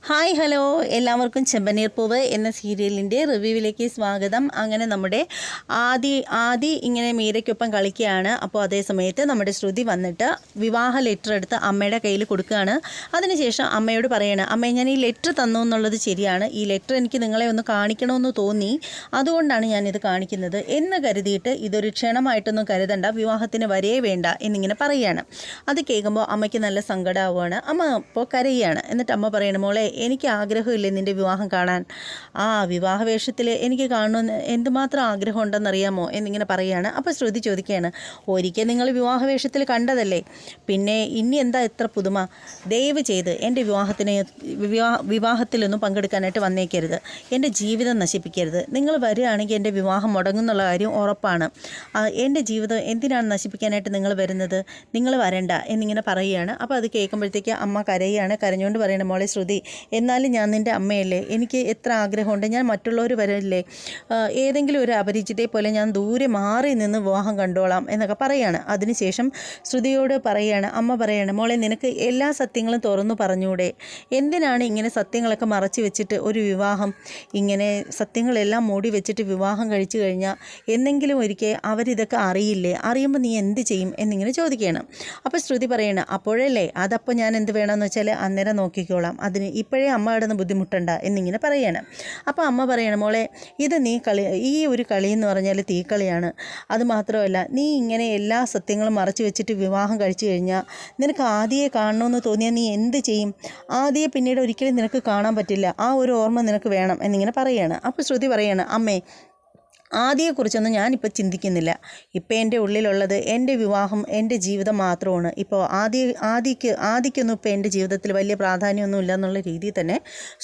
Hi hello. എല്ലാവർക്കും ചെമ്പനീർ പൂവ് എന്ന സീരിയലിന്റെ റിവ്യൂവിലേക്ക് സ്വാഗതം. അങ്ങനെ നമ്മുടെ ആദി ആദി ഇങ്ങനെ മീരയ്ക്കൊപ്പം കളിക്കുകയാണ്. അപ്പോൾ അതേ സമയത്ത് നമ്മുടെ ശ്രുതി വന്നിട്ട് വിവാഹ ലെറ്റർ എടുത്ത് അമ്മയുടെ കയ്യിൽ കൊടുക്കുകയാണ്. അതിനുശേഷം അമ്മയോട് പറയണം അമ്മ ഞാൻ ഈ ലെറ്റർ തന്നു എന്നുള്ളത് ശരിയാണ്. ഈ ലെറ്റർ എനിക്ക് നിങ്ങളെ ഒന്ന് കാണിക്കണമെന്ന് തോന്നി. അതുകൊണ്ടാണ് ഞാനിത് കാണിക്കുന്നത്. എന്ന് കരുതിയിട്ട് ഇതൊരു ക്ഷണമായിട്ടൊന്നും കരുതണ്ട. വിവാഹത്തിന് വരേ വേണ്ട. എന്നിങ്ങനെ പറയുകയാണ് അത് കേൾക്കുമ്പോൾ അമ്മയ്ക്ക് നല്ല സങ്കടമാവുകയാണ് അമ്മ അപ്പോൾ കരയുകയാണ്. എന്നിട്ട് അമ്മ പറയണം മോളെ എനിക്ക് ആഗ്രഹമില്ലേ നിന്റെ വിവാഹം കാണാൻ? ആ വിവാഹ വേഷത്തിൽ എനിക്ക് കാണണമെന്ന് എന്തുമാത്രം ആഗ്രഹം ഉണ്ടെന്നറിയാമോ എന്നിങ്ങനെ പറയുകയാണ്. അപ്പോൾ ശ്രുതി ചോദിക്കുകയാണ് ഒരിക്കൽ നിങ്ങൾ വിവാഹ വേഷത്തിൽ കണ്ടതല്ലേ? പിന്നെ ഇനി എന്താ എത്ര പുതുമ? ദയവ് ചെയ്ത് എന്റെ വിവാഹത്തിന് വിവാഹ വിവാഹത്തിലൊന്നും പങ്കെടുക്കാനായിട്ട് വന്നേക്കരുത്. എന്റെ ജീവിതം നശിപ്പിക്കരുത്. നിങ്ങൾ വരികയാണെങ്കിൽ എന്റെ വിവാഹം മുടങ്ങുന്നുള്ള കാര്യം ഉറപ്പാണ്. എന്റെ ജീവിതം എന്തിനാണ് നശിപ്പിക്കാനായിട്ട് നിങ്ങൾ വരുന്നത്? നിങ്ങൾ വരണ്ട എന്നിങ്ങനെ പറയുകയാണ്. അപ്പോൾ അത് കേൾക്കുമ്പോഴത്തേക്ക് അമ്മ കരയുകയാണ്. കരഞ്ഞുകൊണ്ട് പറയണം മോളെ ശ്രുതി എന്നാലും ഞാൻ നിന്റെ അമ്മയല്ലേ? എനിക്ക് എത്ര ആഗ്രഹമുണ്ട്? ഞാൻ മറ്റുള്ളവർ വരല്ലേ? ഏതെങ്കിലും ഒരു അപരിചിതയെ പോലെ ഞാൻ ദൂരെ മാറി നിന്ന് വിവാഹം കണ്ടോളാം എന്നൊക്കെ പറയാണ്. അതിനുശേഷം ശ്രുതിയോട് പറയുകയാണ് അമ്മ പറയാണ് മോളെ നിനക്ക് എല്ലാ സത്യങ്ങളും തുറന്നു പറഞ്ഞൂടെ? എന്തിനാണ് ഇങ്ങനെ സത്യങ്ങളൊക്കെ മറച്ചു വെച്ചിട്ട് ഒരു വിവാഹം? ഇങ്ങനെ സത്യങ്ങളെല്ലാം മൂടി വെച്ചിട്ട് വിവാഹം കഴിച്ചു കഴിഞ്ഞാൽ എന്തെങ്കിലും ഒരിക്കൽ അവരിതൊക്കെ അറിയില്ലേ? അറിയുമ്പോൾ നീ എന്ത് ചെയ്യും? എന്നിങ്ങനെ ചോദിക്കുകയാണ്. അപ്പോൾ ശ്രുതി പറയണം അപ്പോഴല്ലേ? അതപ്പോൾ ഞാൻ എന്ത് വേണമെന്ന് വെച്ചാൽ അന്നേരം നോക്കിക്കോളാം. അതിന് ഇപ്പോഴേ അമ്മ കിടന്ന് ബുദ്ധിമുട്ടണ്ട എന്നിങ്ങനെ പറയണം. അപ്പോൾ അമ്മ പറയണം മോളെ ഇത് നീ കളി ഈ ഒരു കളി എന്ന് പറഞ്ഞാൽ തീക്കളിയാണ്. അതുമാത്രമല്ല നീ ഇങ്ങനെ എല്ലാ സത്യങ്ങളും മറച്ചു വെച്ചിട്ട് വിവാഹം കഴിച്ചു കഴിഞ്ഞാൽ നിനക്ക് ആദ്യയെ കാണണമെന്ന് തോന്നിയാൽ നീ എന്ത് ചെയ്യും? ആദ്യയെ പിന്നീട് ഒരിക്കലും നിനക്ക് കാണാൻ പറ്റില്ല. ആ ഒരു ഓർമ്മ നിനക്ക് വേണം എന്നിങ്ങനെ പറയാണ്. അപ്പോൾ ശ്രുതി പറയാണ് അമ്മേ ആദിയെക്കുറിച്ചൊന്നും ഞാനിപ്പോൾ ചിന്തിക്കുന്നില്ല. ഇപ്പം എന്റെ ഉള്ളിലുള്ളത് എന്റെ വിവാഹം എന്റെ ജീവിതം മാത്രമാണ്. ഇപ്പോൾ ആദ്യ ആദിക്ക് ആദിക്കൊന്നും ഇപ്പോൾ എന്റെ ജീവിതത്തിൽ വലിയ പ്രാധാന്യമൊന്നും ഇല്ല എന്നുള്ള രീതിയിൽ തന്നെ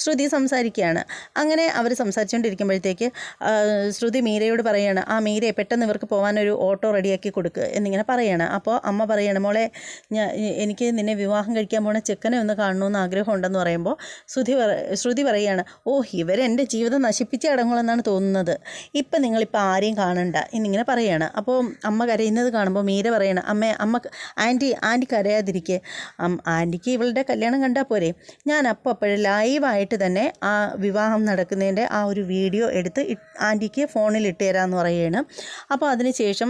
ശ്രുതി സംസാരിക്കുകയാണ്. അങ്ങനെ അവർ സംസാരിച്ചുകൊണ്ടിരിക്കുമ്പോഴത്തേക്ക് ശ്രുതി മീരയോട് പറയാണ് ആ മീരയെ പെട്ടെന്ന് ഇവർക്ക് പോകാനൊരു ഓട്ടോ റെഡിയാക്കി കൊടുക്കുക എന്നിങ്ങനെ പറയാണ്. അപ്പോൾ അമ്മ പറയാണ് മോളെ ഞാൻ എനിക്ക് നിന്നെ വിവാഹം കഴിക്കാൻ പോണ ചെക്കനെ ഒന്ന് കാണണമെന്ന് ആഗ്രഹമുണ്ടെന്ന് പറയുമ്പോൾ ശ്രുതി ശ്രുതി പറയുകയാണ് ഓ ഇവരെന്റെ ജീവിതം നശിപ്പിച്ച അടങ്ങുമെന്നാണ് തോന്നുന്നത്. ഇപ്പം നിങ്ങളിപ്പോൾ ആരെയും കാണണ്ട. എന്നിങ്ങനെ പറയുകയാണ് അപ്പോൾ അമ്മ കരയുന്നത് കാണുമ്പോൾ മീര പറയണം അമ്മ അമ്മ ആന്റി ആന്റി കരയാതിരിക്കെ. ആന്റിക്ക് ഇവളുടെ കല്യാണം കണ്ടാൽ പോരെ. ഞാൻ അപ്പോൾ അപ്പോഴേ ലൈവായിട്ട് തന്നെ ആ വിവാഹം നടക്കുന്നതിന്റെ ആ ഒരു വീഡിയോ എടുത്ത് ആന്റിക്ക് ഫോണിൽ ഇട്ട് തരാമെന്ന് പറയുകയാണ് അപ്പോൾ അതിനുശേഷം ശേഷം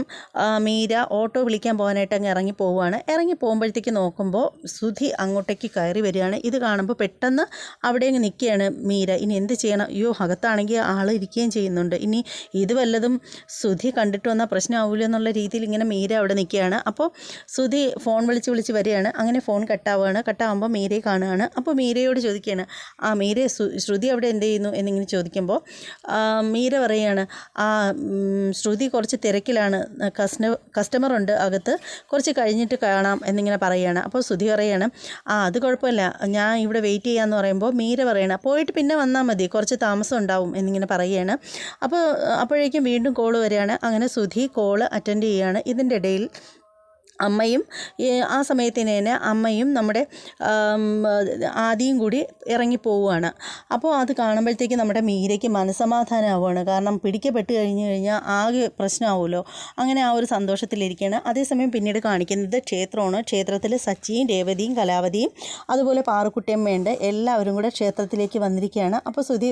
മീര ഓട്ടോ വിളിക്കാൻ പോകാനായിട്ട് അങ്ങ് ഇറങ്ങി പോവുകയാണ് ഇറങ്ങി പോകുമ്പോഴത്തേക്ക് നോക്കുമ്പോൾ സുധി അങ്ങോട്ടേക്ക് കയറി വരികയാണ്. ഇത് കാണുമ്പോൾ പെട്ടെന്ന് അവിടെ അങ്ങ് നിൽക്കുകയാണ് മീര. ഇനി എന്ത് ചെയ്യണം? അയ്യോ അകത്താണെങ്കിൽ ആൾ ഇരിക്കുകയും ചെയ്യുന്നുണ്ട്. ഇനി ഇത് വല്ലതും സുധി കണ്ടിട്ട് വന്നാൽ പ്രശ്നമാവില്ല എന്നുള്ള രീതിയിൽ ഇങ്ങനെ മീര അവിടെ നിൽക്കുകയാണ്. അപ്പോൾ സുധി ഫോൺ വിളിച്ച് വിളിച്ച് വരികയാണ്. അങ്ങനെ ഫോൺ കട്ടാവുകയാണ്. കട്ടാവുമ്പോൾ മീരയെ കാണുകയാണ്. അപ്പോൾ മീരയോട് ചോദിക്കുകയാണ് ആ മീര ശ്രുതി അവിടെ എന്ത് ചെയ്യുന്നു? എന്നിങ്ങനെ ചോദിക്കുമ്പോൾ മീര പറയുകയാണ് ആ ശ്രുതി കുറച്ച് തിരക്കിലാണ്. കസ്റ്റമർ ഉണ്ട് അകത്ത്. കുറച്ച് കഴിഞ്ഞിട്ട് കാണാം. എന്നിങ്ങനെ പറയുകയാണ്. അപ്പോൾ സുധി പറയുകയാണ് ആ അത് കുഴപ്പമില്ല. ഞാൻ ഇവിടെ വെയിറ്റ് ചെയ്യാമെന്ന് പറയുമ്പോൾ മീര പറയണം പോയിട്ട് പിന്നെ വന്നാൽ മതി. കുറച്ച് താമസം ഉണ്ടാവും. എന്നിങ്ങനെ പറയുകയാണ്. അപ്പോൾ അപ്പോഴേക്കും വീണ്ടും കോൾ വരികയാണ്. അങ്ങനെ സുധി കോൾ അറ്റൻഡ് ചെയ്യുകയാണ്. ഇതിന്റെ ഇടയിൽ അമ്മയും ആ സമയത്തിന് തന്നെ അമ്മയും നമ്മുടെ ആദ്യം കൂടി ഇറങ്ങി പോവുകയാണ് അപ്പോൾ അത് കാണുമ്പോഴത്തേക്ക് നമ്മുടെ മീരയ്ക്ക് മനസ്സമാധാനമാവുകയാണ്. കാരണം പിടിക്കപ്പെട്ട് കഴിഞ്ഞ് കഴിഞ്ഞാൽ ആകെ പ്രശ്നമാവുമല്ലോ. അങ്ങനെ ആ ഒരു സന്തോഷത്തിലിരിക്കുകയാണ്. അതേസമയം പിന്നീട് കാണിക്കുന്നത് ക്ഷേത്രമാണ്. ക്ഷേത്രത്തിൽ സച്ചിയും രേവതിയും കലാവതിയും അതുപോലെ പാറുക്കുട്ടിയമ്മയുണ്ട് എല്ലാവരും കൂടെ ക്ഷേത്രത്തിലേക്ക് വന്നിരിക്കുകയാണ്. അപ്പോൾ സുധി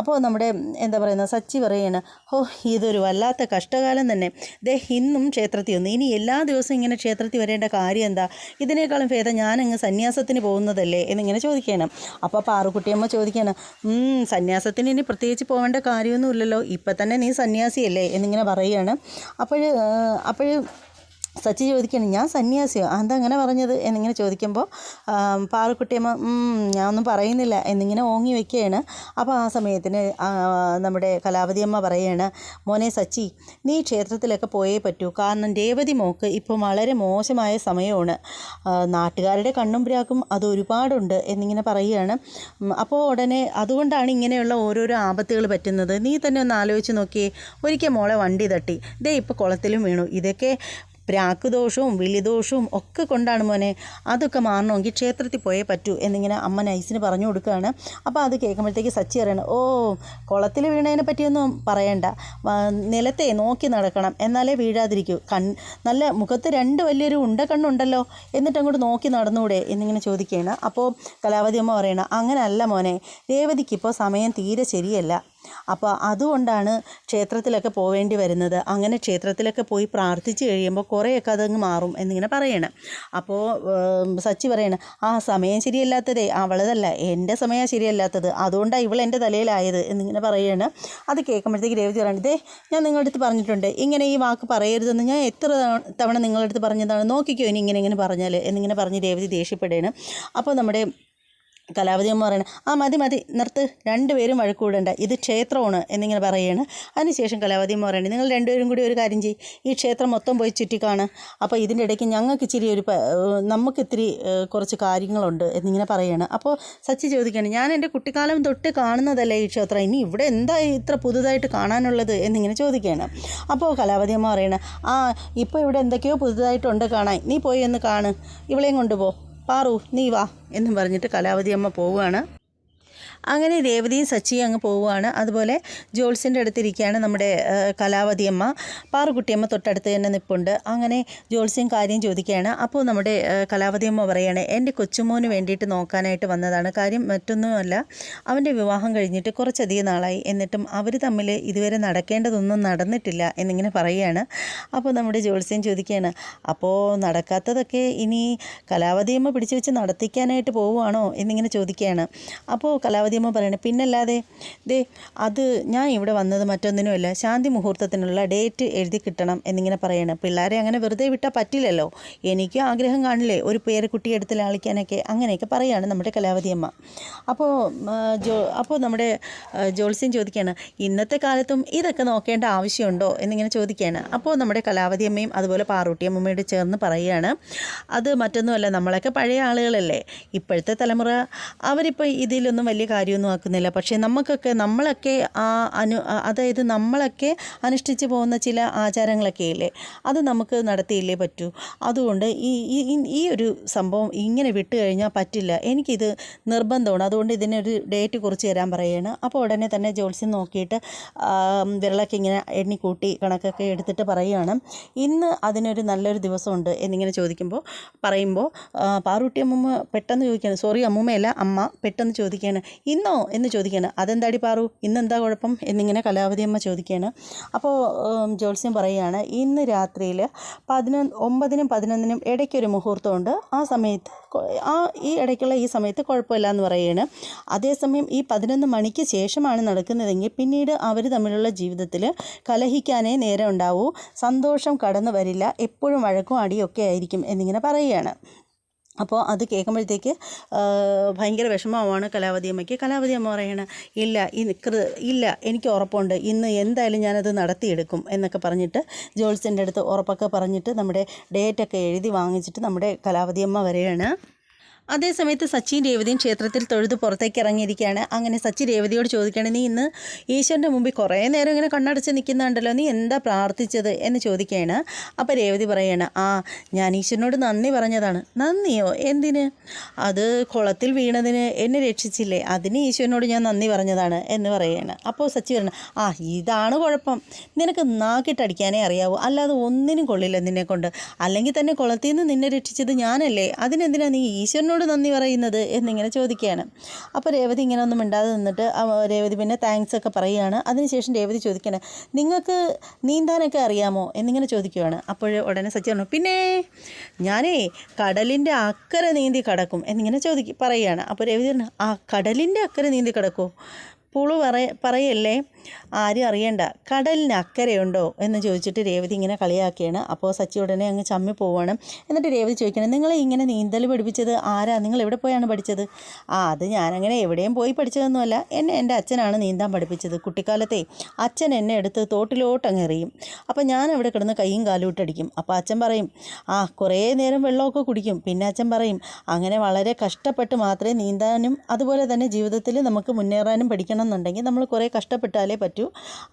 അപ്പോൾ നമ്മുടെ എന്താ പറയുന്നത് സച്ചി പറയുകയാണ് ഓ ഇതൊരു വല്ലാത്ത കഷ്ടകാലം തന്നെ. ദേ ഇന്നും ക്ഷേത്രത്തിൽ ഒന്ന് ഇനി എല്ലാ ദിവസവും ഇങ്ങനെ ക്ഷേത്രത്തിൽ വരേണ്ട കാര്യം എന്താ? ഇതിനേക്കാളും ഭേദം ഞാനങ്ങ് സന്യാസത്തിന് പോകുന്നതല്ലേ? എന്നിങ്ങനെ ചോദിക്കണം. അപ്പോൾ പാറുക്കുട്ടിയമ്മ ചോദിക്കണം "ഉം, സന്യാസത്തിന് ഇനി പ്രത്യേകിച്ച് പോകേണ്ട കാര്യമൊന്നുമില്ലല്ലോ. ഇപ്പം തന്നെ നീ സന്യാസിയല്ലേ? എന്നിങ്ങനെ പറയുകയാണ് അപ്പോൾ അപ്പോൾ സച്ചി ചോദിക്കണം ഞാൻ സന്യാസിയോ? എന്താ അങ്ങനെ പറഞ്ഞത്? എന്നിങ്ങനെ ചോദിക്കുമ്പോൾ പാറുക്കുട്ടിയമ്മ ഞാൻ ഒന്നും പറയുന്നില്ല. എന്നിങ്ങനെ ഓങ്ങി വെക്കുകയാണ്. അപ്പോൾ ആ സമയത്തിന് നമ്മുടെ കലാവതിയമ്മ പറയാണ് മോനെ സച്ചി നീ ക്ഷേത്രത്തിലൊക്കെ പോയേ പറ്റൂ. കാരണം രേവതി മോക്ക് ഇപ്പം വളരെ മോശമായ സമയമാണ്. നാട്ടുകാരുടെ കണ്ണും പ്രാക്കും അത് ഒരുപാടുണ്ട്. എന്നിങ്ങനെ പറയുകയാണ്. അപ്പോൾ ഉടനെ അതുകൊണ്ടാണ് ഇങ്ങനെയുള്ള ഓരോരോ ആപത്തുകൾ പറ്റുന്നത്. നീ തന്നെ ഒന്ന് ആലോചിച്ച് നോക്കിയേ. ഒരിക്കൽ മോളെ വണ്ടി തട്ടി. ദേ ഇപ്പോൾ കുളത്തിലും വീണു. ഇതൊക്കെ പ്രാക്കുദോഷവും വിളിദോഷവും ഒക്കെ കൊണ്ടാണ് മോനെ അതൊക്കെ മാറണമെങ്കിൽ ക്ഷേത്രത്തിൽ പോയേ പറ്റൂ എന്നിങ്ങനെ അമ്മ നൈസിന് പറഞ്ഞു കൊടുക്കുകയാണ്. അപ്പോൾ അത് കേൾക്കുമ്പോഴത്തേക്ക് സച്ചി പറയണം ഓ കുളത്തിൽ വീണതിനെ പറ്റിയൊന്നും പറയണ്ട. നിലത്തെ നോക്കി നടക്കണം. എന്നാലേ വീഴാതിരിക്കൂ. കൺ നല്ല മുഖത്ത് രണ്ട് വലിയൊരു ഉണ്ട കണ്ണുണ്ടല്ലോ. എന്നിട്ട് അങ്ങോട്ട് നോക്കി നടന്നുകൂടെ എന്നിങ്ങനെ ചോദിക്കുകയാണ്. അപ്പോൾ കലാവതി അമ്മ പറയണം അങ്ങനെയല്ല മോനെ. രേവതിക്ക് ഇപ്പോൾ സമയം തീരെ ശരിയല്ല. അപ്പോൾ അതുകൊണ്ടാണ് ക്ഷേത്രത്തിലൊക്കെ പോവേണ്ടി വരുന്നത്. അങ്ങനെ ക്ഷേത്രത്തിലൊക്കെ പോയി പ്രാർത്ഥിച്ച് കഴിയുമ്പോൾ കുറേയൊക്കെ അതങ്ങ് മാറും എന്നിങ്ങനെ പറയണം. അപ്പോൾ സച്ചി പറയണം ആ സമയം ശരിയല്ലാത്തതേ അവളതല്ല. എന്റെ സമയം ശരിയല്ലാത്തത്. അതുകൊണ്ടാണ് ഇവൾ എന്റെ തലയിലായത്. എന്നിങ്ങനെ പറയുകയാണ് അത് കേൾക്കുമ്പോഴത്തേക്ക് രേവതി പറയണം ഇതേ ഞാൻ നിങ്ങളുടെ അടുത്ത് പറഞ്ഞിട്ടുണ്ട്. ഇങ്ങനെ ഈ വാക്ക് പറയരുതെന്ന്. ഞാൻ എത്ര തവണ നിങ്ങളുടെ അടുത്ത് പറഞ്ഞതാണ്. നോക്കിക്കോ ഇനി ഇങ്ങനെ ഇങ്ങനെ പറഞ്ഞാൽ എന്നിങ്ങനെ പറഞ്ഞ് രേവതി ദേഷ്യപ്പെടുകയാണ്. അപ്പോൾ നമ്മുടെ കലാവതി അമ്മ പറയണേ ആ മതി മതി നിർത്ത് രണ്ടുപേരും വഴക്കൂടണ്ട ഇത് ക്ഷേത്രമാണ് എന്നിങ്ങനെ പറയുകയാണ് അതിനുശേഷം കലാവതി അമ്മ പറയണേ നിങ്ങൾ രണ്ടുപേരും കൂടി ഒരു കാര്യം ചെയ്യും ഈ ക്ഷേത്രം മൊത്തം പോയി ചുറ്റിക്കാണ് അപ്പോൾ ഇതിന്റെ ഇടയ്ക്ക് ഞങ്ങൾക്ക് ഇച്ചിരി ഒരു നമുക്ക് ഇത്തിരി കുറച്ച് കാര്യങ്ങളുണ്ട് എന്നിങ്ങനെ പറയുകയാണ് അപ്പോൾ സച്ചി ചോദിക്കുകയാണ് ഞാൻ എന്റെ കുട്ടിക്കാലം തൊട്ട് കാണുന്നതല്ലേ ഈ ക്ഷേത്രം ഇനി ഇവിടെ എന്താ ഇത്ര പുതുതായിട്ട് കാണാനുള്ളത്? എന്നിങ്ങനെ ചോദിക്കുകയാണ്. അപ്പോൾ കലാവതി അമ്മ പറയണേ ആ ഇപ്പോൾ ഇവിടെ എന്തൊക്കെയോ പുതുതായിട്ടുണ്ട് കാണാൻ നീ പോയി ഒന്ന് കാണ് ഇവളെയും കൊണ്ടുപോ പാറു നീ വാ എന്നും പറഞ്ഞിട്ട് കലാവതി അമ്മ പോവുകയാണ്. അങ്ങനെ രേവതിയും സച്ചിയും അങ്ങ് പോവുകയാണ്. അതുപോലെ ജോൾസിന്റെ അടുത്തിരിക്കുകയാണ് നമ്മുടെ കലാവതിയമ്മ. കലാവതി പാറുകുട്ടിയമ്മ തൊട്ടടുത്ത് തന്നെ നിപ്പുണ്ട്. അങ്ങനെ ജോൾസ്യം കാര്യം ചോദിക്കുകയാണ്. അപ്പോൾ നമ്മുടെ കലാവതിയമ്മ കലാവതി പറയുകയാണ് എന്റെ കൊച്ചുമോന് വേണ്ടിയിട്ട് നോക്കാനായിട്ട് വന്നതാണ്. കാര്യം മറ്റൊന്നുമല്ല അവന്റെ വിവാഹം കഴിഞ്ഞിട്ട് കുറച്ചധികം നാളായി. എന്നിട്ടും അവർ തമ്മിൽ ഇതുവരെ നടക്കേണ്ടതൊന്നും നടന്നിട്ടില്ല എന്നിങ്ങനെ പറയുകയാണ്. അപ്പോൾ നമ്മുടെ ജോൾസ്യം ചോദിക്കുകയാണ് അപ്പോൾ നടക്കാത്തതൊക്കെ ഇനി കലാവതിയമ്മ പിടിച്ചു വെച്ച് നടത്തിക്കാനായിട്ട് പോവുകയാണോ? എന്നിങ്ങനെ ചോദിക്കുകയാണ്. അപ്പോൾ കലാവതിയമ്മ പറയണേ. പിന്നല്ലാതെ ദേ അത് ഞാൻ ഇവിടെ വന്നത് മറ്റൊന്നിനുമല്ല ശാന്തി മുഹൂർത്തത്തിനുള്ള ഡേറ്റ് എഴുതി കിട്ടണം എന്നിങ്ങനെ പറയണം. പിള്ളേരെ അങ്ങനെ വെറുതെ വിട്ടാൽ പറ്റില്ലല്ലോ. എനിക്ക് ആഗ്രഹം കാണില്ലേ? ഒരു പേരക്കുട്ടി എടുത്ത് ലാളിക്കാനൊക്കെ അങ്ങനെയൊക്കെ പറയുകയാണ് നമ്മുടെ കലാവതിയമ്മ അപ്പോൾ ആ, ജോ അപ്പോൾ നമ്മുടെ ജോത്സ്യം ചോദിക്കുകയാണ് ഇന്നത്തെ കാലത്തും ഇതൊക്കെ നോക്കേണ്ട ആവശ്യമുണ്ടോ? എന്നിങ്ങനെ ചോദിക്കുകയാണ് അപ്പോൾ നമ്മുടെ കലാവതി അമ്മയും അതുപോലെ പാറൂട്ടി അമ്മയോട് ചേർന്ന് പറയുകയാണ് അത് മറ്റൊന്നുമല്ല. നമ്മളൊക്കെ പഴയ ആളുകളല്ലേ. ഇപ്പോഴത്തെ തലമുറ അവരിപ്പോൾ ഇതിലൊന്നും വലിയ കാര്യമൊന്നും ആക്കുന്നില്ല. പക്ഷേ നമുക്കൊക്കെ നമ്മളൊക്കെ ആ അനു അതായത് നമ്മളൊക്കെ അനുഷ്ഠിച്ച് പോകുന്ന ചില ആചാരങ്ങളൊക്കെ ഇല്ലേ? അത് നമുക്ക് നടത്തിയില്ലേ പറ്റൂ? അതുകൊണ്ട് ഈ ഈ- ഈ- ഈ ഒരു സംഭവം ഇങ്ങനെ വിട്ടു കഴിഞ്ഞാൽ പറ്റില്ല. എനിക്കിത് നിർബന്ധമാണ്. അതുകൊണ്ട് ഇതിനൊരു ഡേറ്റ് കുറിച്ച് തരാൻ പറയുകയാണ്. അപ്പോൾ ഉടനെ തന്നെ ജോത്സ്യം നോക്കിയിട്ട് വിരളൊക്കെ ഇങ്ങനെ എണ്ണിക്കൂട്ടി കണക്കൊക്കെ എടുത്തിട്ട് പറയുകയാണ്. ഇന്ന് അതിനൊരു നല്ലൊരു ദിവസമുണ്ട് എന്നിങ്ങനെ ചോദിക്കുമ്പോൾ പറയുമ്പോൾ പാറുട്ടി അമ്മൂമ്മ പെട്ടെന്ന് ചോദിക്കുകയാണ്. സോറി അമ്മൂമ്മയല്ല അമ്മ പെട്ടെന്ന് ചോദിക്കുകയാണ്. ഇന്നോ എന്ന് ചോദിക്കുകയാണ്. അതെന്താടി പാറു? ഇന്നെന്താ കുഴപ്പം? എന്നിങ്ങനെ കലാവതി അമ്മ ചോദിക്കുകയാണ്. അപ്പോൾ ജോത്സ്യം പറയുകയാണ് ഇന്ന് രാത്രിയിൽ പതിനൊന്ന് ഒമ്പതിനും പതിനൊന്നിനും ഇടയ്ക്കൊരു മുഹൂർത്തമുണ്ട്. ആ സമയത്ത് ആ ഈ ഇടയ്ക്കുള്ള ഈ സമയത്ത് കുഴപ്പമില്ല എന്ന് പറയുകയാണ്. അതേസമയം ഈ പതിനൊന്ന് മണിക്ക് ശേഷമാണ് നടക്കുന്നതെങ്കിൽ പിന്നീട് അവർ തമ്മിലുള്ള ജീവിതത്തിൽ കലഹിക്കാനേ നേരം ഉണ്ടാവൂ. സന്തോഷം കടന്നു വരില്ല. എപ്പോഴും വഴക്കും അടിയൊക്കെ ആയിരിക്കും എന്നിങ്ങനെ പറയുകയാണ്. അപ്പോൾ അത് കേൾക്കുമ്പോഴത്തേക്ക് ഭയങ്കര വിഷമമാണ് കലാവതി അമ്മയ്ക്ക്. കലാവതി അമ്മ പറയണ ഇല്ല ഇല്ല എനിക്ക് ഉറപ്പുണ്ട്. ഇന്ന് എന്തായാലും ഞാനത് നടത്തിയെടുക്കും എന്നൊക്കെ പറഞ്ഞിട്ട് ജോൾസിന്റെ അടുത്ത് ഉറപ്പൊക്കെ പറഞ്ഞിട്ട് നമ്മുടെ ഡേറ്റൊക്കെ എഴുതി വാങ്ങിച്ചിട്ട് നമ്മുടെ കലാവതി അമ്മ വരികയാണ്. അതേസമയത്ത് സച്ചിൻ രേവതിയും ക്ഷേത്രത്തിൽ തൊഴുത് പുറത്തേക്ക് ഇറങ്ങിയിരിക്കുകയാണ്. അങ്ങനെ സച്ചി രേവതിയോട് ചോദിക്കുകയാണ് നീ ഇന്ന് ഈശ്വരന്റെ മുമ്പിൽ കുറേ നേരം ഇങ്ങനെ കണ്ണടച്ച് നിൽക്കുന്നുണ്ടല്ലോ നീ എന്താ പ്രാർത്ഥിച്ചത്? എന്ന് ചോദിക്കുകയാണ്. അപ്പോൾ രേവതി പറയുകയാണ് ആ ഞാൻ ഈശ്വരനോട് നന്ദി പറഞ്ഞതാണ്. നന്ദിയോ? എന്തിന്? അത് കുളത്തിൽ വീണതിന് എന്നെ രക്ഷിച്ചില്ലേ അതിന് ഈശ്വരനോട് ഞാൻ നന്ദി പറഞ്ഞതാണ് എന്ന് പറയുകയാണ് അപ്പോൾ സച്ചി പറയണം ആ ഇതാണ് കുഴപ്പം. നിനക്ക് നാക്കിട്ടടിക്കാനേ അറിയാവൂ. അല്ലാതെ ഒന്നിനും കൊള്ളില്ല നിന്നെ കൊണ്ട് അല്ലെങ്കിൽ തന്നെ കുളത്തിൽ നിന്ന് നിന്നെ രക്ഷിച്ചത് ഞാനല്ലേ. അതിനെന്തിനാണ് നീ ഈശ്വരനോട് നന്ദി പറയുന്നത് എന്നിങ്ങനെ ചോദിക്കുകയാണ്. അപ്പോൾ രേവതി ഇങ്ങനെ ഒന്നും മിണ്ടാതെ നിന്നിട്ട് രേവതി പിന്നെ താങ്ക്സ് ഒക്കെ പറയുകയാണ്. അതിനുശേഷം രേവതി ചോദിക്കണം നിങ്ങൾക്ക് നീന്താനൊക്കെ അറിയാമോ? എന്നിങ്ങനെ ചോദിക്കുകയാണ്. അപ്പോൾ ഉടനെ സച്ചി പറഞ്ഞു പിന്നെ ഞാനേ കടലിന്റെ അക്കരെ നീന്തി കടക്കും എന്നിങ്ങനെ ചോദിക്കും പറയുകയാണ്. അപ്പോൾ രേവതി പറഞ്ഞു ആ കടലിന്റെ അക്കരെ നീന്തി കിടക്കുമോ പുളു പറ പറയല്ലേ? ആരും അറിയണ്ട. കടലിന് അക്കരയുണ്ടോ? എന്ന് ചോദിച്ചിട്ട് രേവതി ഇങ്ങനെ കളിയാക്കിയാണ് അപ്പോൾ സച്ചി ഉടനെ അങ്ങ് ചമ്മി പോവാണ്. എന്നിട്ട് രേവതി ചോദിക്കണം നിങ്ങളെ ഇങ്ങനെ നീന്തൽ പഠിപ്പിച്ചത് ആരാ? നിങ്ങൾ എവിടെ പോയാണ് പഠിച്ചത്? ആ അത് ഞാനങ്ങനെ എവിടെയും പോയി പഠിച്ചതൊന്നുമല്ല. എന്നെ എന്റെ അച്ഛനാണ് നീന്താൻ പഠിപ്പിച്ചത്. കുട്ടിക്കാലത്തെ അച്ഛൻ എന്നെ എടുത്ത് തോട്ടിലോട്ട് അങ്ങ് എറിയും. അപ്പോൾ ഞാൻ അവിടെ കിടന്ന് കൈയും കാലും ഇട്ടടിക്കും അപ്പോൾ അച്ഛൻ പറയും ആ കുറേ നേരം വെള്ളമൊക്കെ കുടിക്കും. പിന്നെ അച്ഛൻ പറയും അങ്ങനെ വളരെ കഷ്ടപ്പെട്ട് മാത്രമേ നീന്താനും അതുപോലെ തന്നെ ജീവിതത്തിൽ നമുക്ക് മുന്നേറാനും പഠിക്കണം എന്നുണ്ടെങ്കിൽ നമ്മൾ കുറേ കഷ്ടപ്പെട്ടാലേ പറ്റൂ.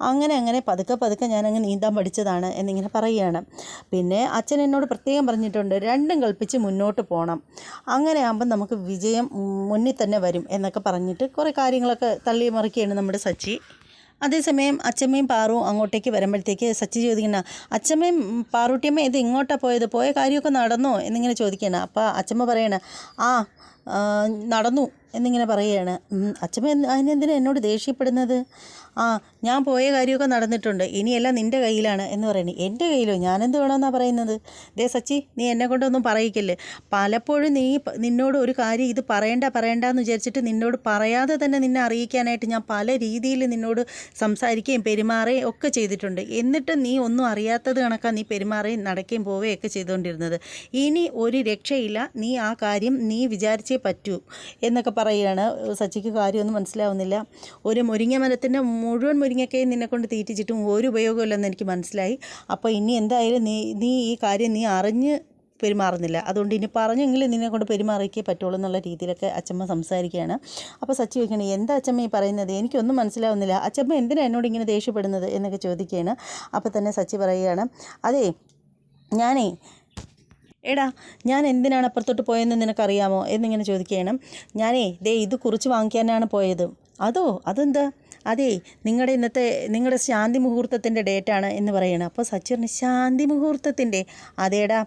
അങ്ങനെ അങ്ങനെ പതുക്കെ പതുക്കെ ഞാനങ്ങ് നീന്താൻ പഠിച്ചതാണ് എന്നിങ്ങനെ പറയുകയാണ്. പിന്നെ അച്ഛൻ എന്നോട് പ്രത്യേകം പറഞ്ഞിട്ടുണ്ട് രണ്ടും കൽപ്പിച്ച് മുന്നോട്ട് പോകണം അങ്ങനെ ആകുമ്പം നമുക്ക് വിജയം മുന്നിൽ തന്നെ വരും എന്നൊക്കെ പറഞ്ഞിട്ട് കുറേ കാര്യങ്ങളൊക്കെ തള്ളി മറിക്കുകയാണ് നമ്മുടെ സച്ചി. അതേസമയം അച്ചമ്മയും പാറുവും അങ്ങോട്ടേക്ക് വരുമ്പോഴത്തേക്ക് സച്ചി ചോദിക്കണ അച്ചമ്മയും പാറൂട്ടിയമ്മ ഇത് ഇങ്ങോട്ടാണ് പോയത്? പോയ കാര്യമൊക്കെ നടന്നോ? എന്നിങ്ങനെ ചോദിക്കണം അപ്പോൾ അച്ചമ്മ പറയണ ആ, നടന്നു എന്നിങ്ങനെ പറയുകയാണ്. അച്ഛമ്മ അച്ചമ്മ എന്ത് അതിനെന്തിനാ എന്നോട് ദേഷ്യപ്പെടുന്നത്? ആ ഞാൻ പോയ കാര്യമൊക്കെ നടന്നിട്ടുണ്ട്. ഇനിയെല്ലാം നിന്റെ കയ്യിലാണ് എന്ന് പറയുന്നത് എന്റെ കയ്യിലോ? ഞാനെന്ത് വേണമെന്നാണ് പറയുന്നത്? ദേ സച്ചി നീ എന്നെ കൊണ്ടൊന്നും പറയിക്കല്ലേ. പലപ്പോഴും നീ നിന്നോട് ഒരു കാര്യം ഇത് പറയണ്ട പറയണ്ട എന്ന് വിചാരിച്ചിട്ട് നിന്നോട് പറയാതെ തന്നെ നിന്നെ അറിയിക്കാനായിട്ട് ഞാൻ പല രീതിയിൽ നിന്നോട് സംസാരിക്കുകയും പെരുമാറുകയും ഒക്കെ ചെയ്തിട്ടുണ്ട്. എന്നിട്ട് നീ ഒന്നും അറിയാത്തത് കണക്കാണ് നീ പെരുമാറുകയും നടക്കുകയും പോവുകയും ഒക്കെ ചെയ്തുകൊണ്ടിരുന്നത്. ഇനി ഒരു രക്ഷയില്ല. നീ ആ കാര്യം നീ വിചാരിച്ചേ പറ്റൂ എന്നൊക്കെ പറയുകയാണ്. സച്ചിക്ക് കാര്യമൊന്നും മനസ്സിലാവുന്നില്ല. ഒരു മുരിങ്ങ മരത്തിന്റെ മുഴുവൻ മുരിങ്ങക്കയും നിന്നെ കൊണ്ട് തീറ്റിച്ചിട്ടും ഒരു ഉപയോഗമില്ലെന്ന് എനിക്ക് മനസ്സിലായി. അപ്പോൾ ഇനി എന്തായാലും നീ നീ ഈ കാര്യം നീ അറിഞ്ഞ് പെരുമാറുന്നില്ല. അതുകൊണ്ട് ഇനി പറഞ്ഞെങ്കിലും നിന്നെ കൊണ്ട് പെരുമാറിക്കേ പറ്റുള്ളൂ എന്നുള്ള രീതിയിലൊക്കെ അച്ചമ്മ സംസാരിക്കുകയാണ്. അപ്പോൾ സച്ചി ചോദിക്കണേ എന്താ അച്ചമ്മ ഈ പറയുന്നത്? എനിക്കൊന്നും മനസ്സിലാവുന്നില്ല. അച്ചമ്മ എന്തിനാണ് എന്നോട് ഇങ്ങനെ ദേഷ്യപ്പെടുന്നത്? എന്നൊക്കെ ചോദിക്കുകയാണ്. അപ്പോൾ തന്നെ സച്ചി പറയുകയാണ് അതേ ഞാനേ എടാ ഞാൻ എന്തിനാണ് അപ്പുറത്തോട്ട് പോയതെന്ന് നിനക്കറിയാമോ? എന്നിങ്ങനെ ചോദിക്കുകയാണ് ഞാനേ ദേ ഇത് കുറിച്ച് വാങ്ങിക്കാനാണ് പോയത്. അതോ അതെന്താ? അതേ നിങ്ങളുടെ ഇന്നത്തെ നിങ്ങളുടെ ശാന്തി മുഹൂർത്തത്തിന്റെ ഡേറ്റാണ് എന്ന് പറയുന്നത് അപ്പോൾ സച്ചിറിന് ശാന്തി മുഹൂർത്തത്തിന്റെ അതേടാ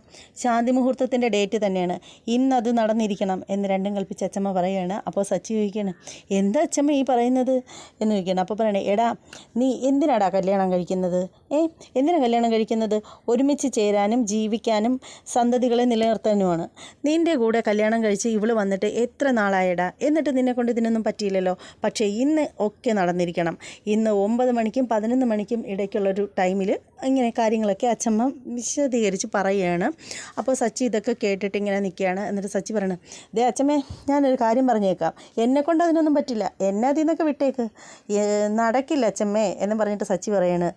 ശാന്തി മുഹൂർത്തത്തിന്റെ ഡേറ്റ് തന്നെയാണ്. ഇന്നത് നടന്നിരിക്കണം എന്ന് രണ്ടും കൽപ്പിച്ച് അച്ചമ്മ പറയുകയാണ് അപ്പോൾ സച്ചി ചോദിക്കുകയാണ് എന്താ അച്ചമ്മ ഈ പറയുന്നത്? എന്ന് ചോദിക്കുകയാണ് അപ്പോൾ പറയണേ എടാ നീ എന്തിനാടാ കല്യാണം കഴിക്കുന്നത്? ഏ എന്തിനാ കല്യാണം കഴിക്കുന്നത്? ഒരുമിച്ച് ചേരാനും ജീവിക്കാനും സന്തതികളെ നിലനിർത്താനുമാണ്. നിന്റെ കൂടെ കല്യാണം കഴിച്ച് ഇവൾ വന്നിട്ട് എത്ര നാളായടാ? എന്നിട്ട് നിന്നെ കൊണ്ട് ഇതിനൊന്നും പറ്റിയില്ലല്ലോ. പക്ഷേ ഇന്ന് ഒക്കെ നടന്നിരിക്കണം ഇന്ന് ഒമ്പത് മണിക്കും പതിനൊന്ന് മണിക്കും ഇടയ്ക്കുള്ളൊരു ടൈമിൽ ഇങ്ങനെ കാര്യങ്ങളൊക്കെ അച്ഛമ്മ വിശദീകരിച്ച് പറയുകയാണ്. അപ്പോൾ സച്ചി ഇതൊക്കെ കേട്ടിട്ട് ഇങ്ങനെ നിൽക്കുകയാണ്. എന്നിട്ട് സച്ചി പറയണം ദേ അച്ഛമ്മേ ഞാനൊരു കാര്യം പറഞ്ഞേക്കാം. എന്നെ കൊണ്ട് അതിനൊന്നും പറ്റില്ല. എന്നെ അതിൽ നിന്നൊക്കെ വിട്ടേക്ക്. നടക്കില്ല അച്ഛമ്മേ എന്ന് പറഞ്ഞിട്ട് സച്ചി പറയാണ്.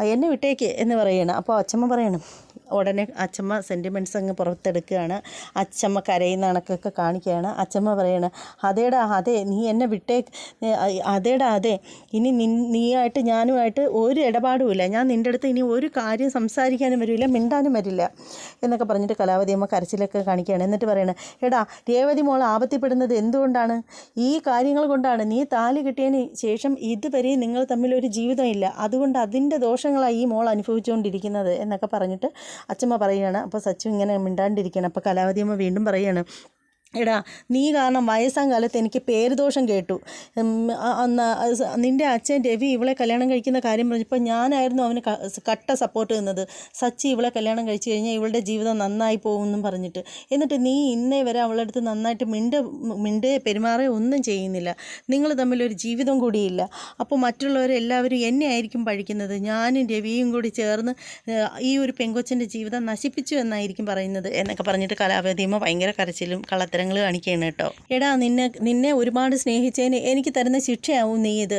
"ആ, എന്നെ വിട്ടേക്ക് എന്ന് പറയണം. അപ്പോൾ അച്ഛമ്മ പറയണം ഉടനെ അച്ചമ്മ സെന്റിമെന്റ്സ് അങ്ങ് പുറത്തെടുക്കുകയാണ്. അച്ചമ്മ കരയുന്ന കണക്കൊക്കെ കാണിക്കുകയാണ്. അച്ചമ്മ പറയാണ് അതേടാ അതെ നീ എന്നെ വിട്ടേ അതേടാ അതെ ഇനി നിൻ നീയായിട്ട് ഞാനുമായിട്ട് ഒരു ഇടപാടുമില്ല. ഞാൻ നിന്റെ അടുത്ത് ഇനി ഒരു കാര്യം സംസാരിക്കാനും വരില്ല മിണ്ടാനും വരില്ല എന്നൊക്കെ പറഞ്ഞിട്ട് കലാവതി അമ്മ കരച്ചിലൊക്കെ കാണിക്കുകയാണ്. എന്നിട്ട് പറയണ എടാ രേവതി മോൾ ആപത്തിപ്പെടുന്നത് എന്തുകൊണ്ടാണ്? ഈ കാര്യങ്ങൾ കൊണ്ടാണ് നീ താലി കിട്ടിയതിന് ശേഷം ഇതുവരെ നിങ്ങൾ തമ്മിൽ ഒരു ജീവിതമില്ല അതുകൊണ്ട് അതിന്റെ ദോഷങ്ങളാണ് ഈ മോൾ അനുഭവിച്ചുകൊണ്ടിരിക്കുന്നത് എന്നൊക്കെ പറഞ്ഞിട്ട് അച്ചമ്മ പറയുകയാണ് അപ്പോൾ സച്ചു ഇങ്ങനെ മിണ്ടാണ്ടിരിക്കുകയാണ്. അപ്പോൾ കലാവതി അമ്മ വീണ്ടും പറയുകയാണ് എടാ നീ കാരണം വയസ്സാം കാലത്ത് എനിക്ക് പേരുദോഷം കേട്ടു. നിന്റെ അച്ഛൻ രവി ഇവളെ കല്യാണം കഴിക്കുന്ന കാര്യം പറഞ്ഞപ്പോൾ ഞാനായിരുന്നു അവന് കട്ട സപ്പോർട്ട് തന്നത് സച്ചി ഇവളെ കല്യാണം കഴിച്ചു കഴിഞ്ഞാൽ ഇവളുടെ ജീവിതം നന്നായി പോകുമെന്നും പറഞ്ഞിട്ട്. എന്നിട്ട് നീ ഇന്നേ വരെ അവളുടെ അടുത്ത് നന്നായിട്ട് മിണ്ട മിണ്ടേ പെരുമാറുകയോ ഒന്നും ചെയ്യുന്നില്ല. നിങ്ങൾ തമ്മിലൊരു ജീവിതം കൂടിയില്ല. അപ്പോൾ മറ്റുള്ളവരെല്ലാവരും എന്നെ ആയിരിക്കും പഴിക്കുന്നത്. ഞാനും രവിയും കൂടി ചേർന്ന് ഈ ഒരു പെങ്കൊച്ചിന്റെ ജീവിതം നശിപ്പിച്ചു എന്നായിരിക്കും പറയുന്നത്. എന്നൊക്കെ പറഞ്ഞിട്ട് കലാപതിയുമ്പോൾ ഭയങ്കര കരച്ചിലും കള്ളത്തരങ്ങൾ കാണിക്കുകയാണ് കേട്ടോ. എടാ നിന്നെ നിന്നെ ഒരുപാട് സ്നേഹിച്ചതിന് എനിക്ക് തരുന്ന ശിക്ഷയാവും നീ ഇത്.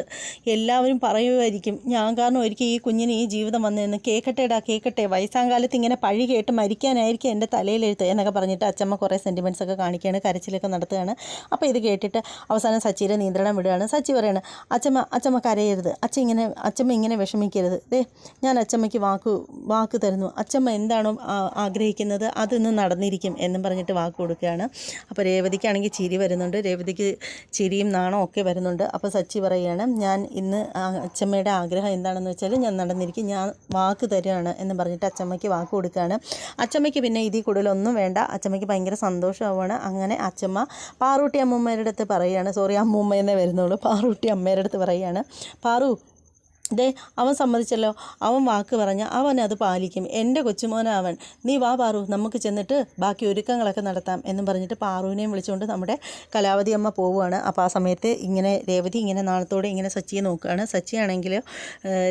എല്ലാവരും പറയുമായിരിക്കും ഞാൻ കാരണം ഒരിക്കൽ ഈ കുഞ്ഞിന് ഈ ജീവിതം വന്നതെന്ന് കേൾക്കട്ടെടാ കേൾക്കട്ടെ വയസ്സാകാലത്ത് ഇങ്ങനെ പഴി കേട്ട് മരിക്കാനായിരിക്കും എന്റെ തലയിലെഴുത്ത് എന്നൊക്കെ പറഞ്ഞിട്ട് അച്ചമ്മ കുറേ സെന്റിമെന്റ്സ് ഒക്കെ കാണിക്കുകയാണ് കരച്ചിലൊക്കെ നടത്തുകയാണ്. അപ്പോൾ ഇത് കേട്ടിട്ട് അവസാനം സച്ചിയുടെ നിയന്ത്രണം വിടുകയാണ്. സച്ചി പറയാണ് അച്ചമ്മ അച്ചമ്മ കരയരുത്. അച്ഛ ഇങ്ങനെ അച്ചമ്മ ഇങ്ങനെ വിഷമിക്കരുത്. ദേ ഞാൻ അച്ചമ്മയ്ക്ക് വാക്ക് വാക്ക് തരുന്നു. അച്ചമ്മ എന്താണോ ആഗ്രഹിക്കുന്നത് അതിന്ന് നടന്നിരിക്കും എന്നും പറഞ്ഞിട്ട് വാക്ക് കൊടുക്കുകയാണ്. അപ്പോൾ രേവതിക്കാണെങ്കിൽ ചിരി വരുന്നുണ്ട്. രേവതിക്ക് ചിരിയും നാണോ ഒക്കെ വരുന്നുണ്ട്. അപ്പോൾ സച്ചി പറയുകയാണ് ഞാൻ ഇന്ന് അച്ചമ്മയുടെ ആഗ്രഹം എന്താണെന്ന് വെച്ചാൽ ഞാൻ നടന്നിരിക്കും. ഞാൻ വാക്ക് തരികയാണ് എന്ന് പറഞ്ഞിട്ട് അച്ചമ്മയ്ക്ക് വാക്ക് കൊടുക്കുകയാണ് അച്ചമ്മയ്ക്ക് പിന്നെ ഇതിൽ കൂടുതലൊന്നും വേണ്ട. അച്ചമ്മയ്ക്ക് ഭയങ്കര സന്തോഷമാവുകയാണ് അങ്ങനെ അച്ചമ്മ പാറൂട്ടി അമ്മൂമ്മയുടെ അടുത്ത് പറയുകയാണ് സോറി അമ്മൂമ്മ എന്നേ വരുന്നുള്ളൂ. പാറൂട്ടി അമ്മയുടെ അടുത്ത് പറയുകയാണ് പാറു ദേ അവൻ സമ്മതിച്ചല്ലോ. അവൻ വാക്ക് പറഞ്ഞ അവൻ അത് പാലിക്കും. എന്റെ കൊച്ചുമോനാവൻ നീ വാ പാറു നമുക്ക് ചെന്നിട്ട് ബാക്കി ഒരുക്കങ്ങളൊക്കെ നടത്താം എന്നും പറഞ്ഞിട്ട് പാറുവിനെയും വിളിച്ചുകൊണ്ട് നമ്മുടെ കലാവതി അമ്മ പോവുകയാണ്. അപ്പോൾ ആ സമയത്ത് ഇങ്ങനെ രേവതി ഇങ്ങനെ നാളത്തോടെ ഇങ്ങനെ സച്ചിയെ നോക്കുകയാണ്. സച്ചിയാണെങ്കിൽ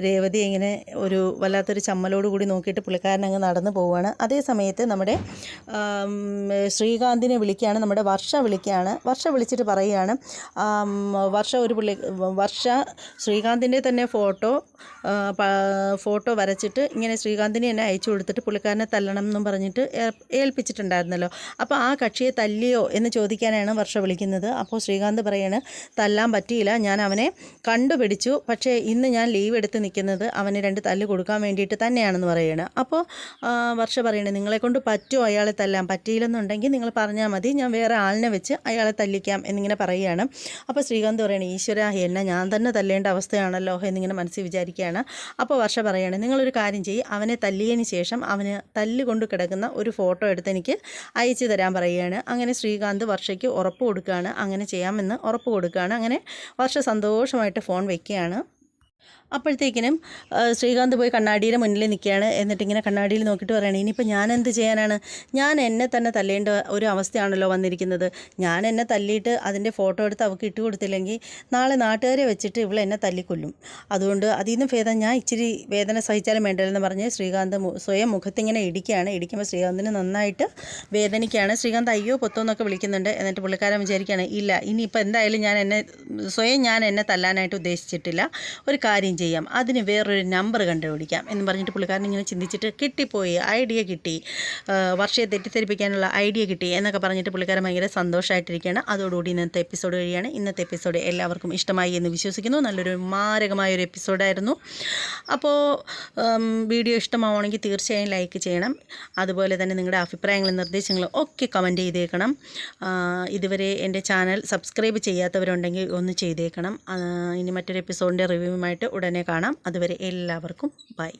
രേവതി ഇങ്ങനെ ഒരു വല്ലാത്തൊരു ചമ്മലോട് കൂടി നോക്കിയിട്ട് പുള്ളിക്കാരൻ അങ്ങ് നടന്നു പോവുകയാണ്. അതേ സമയത്ത് നമ്മുടെ ശ്രീകാന്തിനെ വിളിക്കുകയാണ്. നമ്മുടെ വർഷ വിളിക്കുകയാണ്. വർഷ വിളിച്ചിട്ട് പറയുകയാണ് വർഷ ഒരു പുള്ളി വർഷ ശ്രീകാന്തിന്റെ തന്നെ ഫോട്ടോ ഫോട്ടോ ഫോട്ടോ വരച്ചിട്ട് ഇങ്ങനെ ശ്രീകാന്തിനെ എന്നെ അയച്ചു കൊടുത്തിട്ട് പുള്ളിക്കാരനെ തല്ലണം എന്നും പറഞ്ഞിട്ട് ഏൽപ്പിച്ചിട്ടുണ്ടായിരുന്നല്ലോ. അപ്പോൾ ആ കക്ഷിയെ തല്ലിയോ എന്ന് ചോദിക്കാനാണ് വർഷ വിളിക്കുന്നത്. അപ്പോൾ ശ്രീകാന്ത് പറയാണ് തല്ലാൻ പറ്റിയില്ല. ഞാൻ അവനെ കണ്ടുപിടിച്ചു. പക്ഷേ ഇന്ന് ഞാൻ ലീവ് എടുത്ത് നിൽക്കുന്നത് അവന് രണ്ട് തല്ല് കൊടുക്കാൻ വേണ്ടിയിട്ട് തന്നെയാണെന്ന് പറയുകയാണ് അപ്പോൾ വർഷ പറയണേ നിങ്ങളെ കൊണ്ട് പറ്റുമോ അയാളെ തല്ലാൻ? പറ്റിയില്ലെന്നുണ്ടെങ്കിൽ നിങ്ങൾ പറഞ്ഞാൽ മതി. ഞാൻ വേറെ ആളിനെ വെച്ച് അയാളെ തല്ലിക്കാം എന്നിങ്ങനെ പറയുകയാണ്. അപ്പോൾ ശ്രീകാന്ത് പറയണേ ഈശ്വര എന്നെ ഞാൻ തന്നെ തല്ലേണ്ട അവസ്ഥയാണല്ലോ എന്നിങ്ങനെ മനസ്സിൽ വിചാരിക്കുകയാണ്. അപ്പോൾ വർഷ പറയുകയാണ് നിങ്ങളൊരു കാര്യം ചെയ്യും അവനെ തല്ലിയതിന് ശേഷം അവന് തല്ല് കൊണ്ട് കിടക്കുന്ന ഒരു ഫോട്ടോ എടുത്ത് എനിക്ക് അയച്ചു തരാൻ പറയുകയാണ്. അങ്ങനെ ശ്രീകാന്ത് വർഷയ്ക്ക് ഉറപ്പ് കൊടുക്കുകയാണ് അങ്ങനെ ചെയ്യാമെന്ന് ഉറപ്പ് കൊടുക്കുകയാണ്. അങ്ങനെ വർഷ സന്തോഷമായിട്ട് ഫോൺ വെക്കുകയാണ്. അപ്പോഴത്തേക്കിനും ശ്രീകാന്ത് പോയി കണ്ണാടിയുടെ മുന്നിൽ നിൽക്കുകയാണ്. എന്നിട്ട് ഇങ്ങനെ കണ്ണാടിയിൽ നോക്കിയിട്ട് പറയുകയാണ് ഇനിയിപ്പോൾ ഞാൻ എന്ത് ചെയ്യാനാണ്? ഞാൻ എന്നെ തന്നെ തല്ലേണ്ട ഒരു അവസ്ഥയാണല്ലോ വന്നിരിക്കുന്നത്. ഞാൻ എന്നെ തല്ലിയിട്ട് അതിന്റെ ഫോട്ടോ എടുത്ത് അവൾക്ക് ഇട്ട് കൊടുത്തില്ലെങ്കിൽ നാളെ നാട്ടുകാരെ വെച്ചിട്ട് ഇവൾ എന്നെ തല്ലിക്കൊല്ലും. അതുകൊണ്ട് അതിൽ നിന്ന് ഭേദം ഞാൻ ഇച്ചിരി വേദന സഹിച്ചാലും വേണ്ടല്ലെന്ന് പറഞ്ഞ് ശ്രീകാന്ത് സ്വയം മുഖത്തിങ്ങനെ ഇടിക്കുകയാണ്. ഇടിക്കുമ്പോൾ ശ്രീകാന്തിന് നന്നായിട്ട് വേദനിക്കുകയാണ്. ശ്രീകാന്ത് അയ്യോ പൊത്തോന്നൊക്കെ വിളിക്കുന്നുണ്ട്. എന്നിട്ട് പുള്ളിക്കാരൻ വിചാരിക്കുകയാണ് ഇല്ല ഇനിയിപ്പോൾ എന്തായാലും ഞാൻ എന്നെ സ്വയം ഞാൻ എന്നെ തല്ലാനായിട്ട് ഉദ്ദേശിച്ചിട്ടില്ല. ഒരു കാര്യം ചെയ്യാം. അതിന് വേറൊരു നമ്പർ കണ്ടുപിടിക്കാം എന്ന് പറഞ്ഞിട്ട് പുള്ളിക്കാരൻ ഇങ്ങനെ ചിന്തിച്ചിട്ട് കിട്ടിപ്പോയി. ഐഡിയ കിട്ടി. വർഷയെ തെറ്റിദ്ധരിപ്പിക്കാനുള്ള ഐഡിയ കിട്ടി എന്നൊക്കെ പറഞ്ഞിട്ട് പുള്ളിക്കാരൻ ഭയങ്കര സന്തോഷമായിട്ടിരിക്കുകയാണ് അതോടുകൂടി ഇന്നത്തെ എപ്പിസോഡ് കഴിയാണ് ഇന്നത്തെ എപ്പിസോഡ് എല്ലാവർക്കും ഇഷ്ടമായി എന്ന് വിശ്വസിക്കുന്നു. നല്ലൊരു മാരകമായ ഒരു എപ്പിസോഡായിരുന്നു അപ്പോൾ വീഡിയോ ഇഷ്ടമാവുകയാണെങ്കിൽ തീർച്ചയായും ലൈക്ക് ചെയ്യണം. അതുപോലെ തന്നെ നിങ്ങളുടെ അഭിപ്രായങ്ങളും നിർദ്ദേശങ്ങളും ഒക്കെ കമന്റ് ചെയ്തേക്കണം. ഇതുവരെ എന്റെ ചാനൽ സബ്സ്ക്രൈബ് ചെയ്യാത്തവരുണ്ടെങ്കിൽ ഒന്ന് ചെയ്തേക്കണം. ഇനി മറ്റൊരു എപ്പിസോഡിന്റെ റിവ്യൂവുമായിട്ട് ഉടനെ കാണാം. അതുവരെ എല്ലാവർക്കും ബൈ.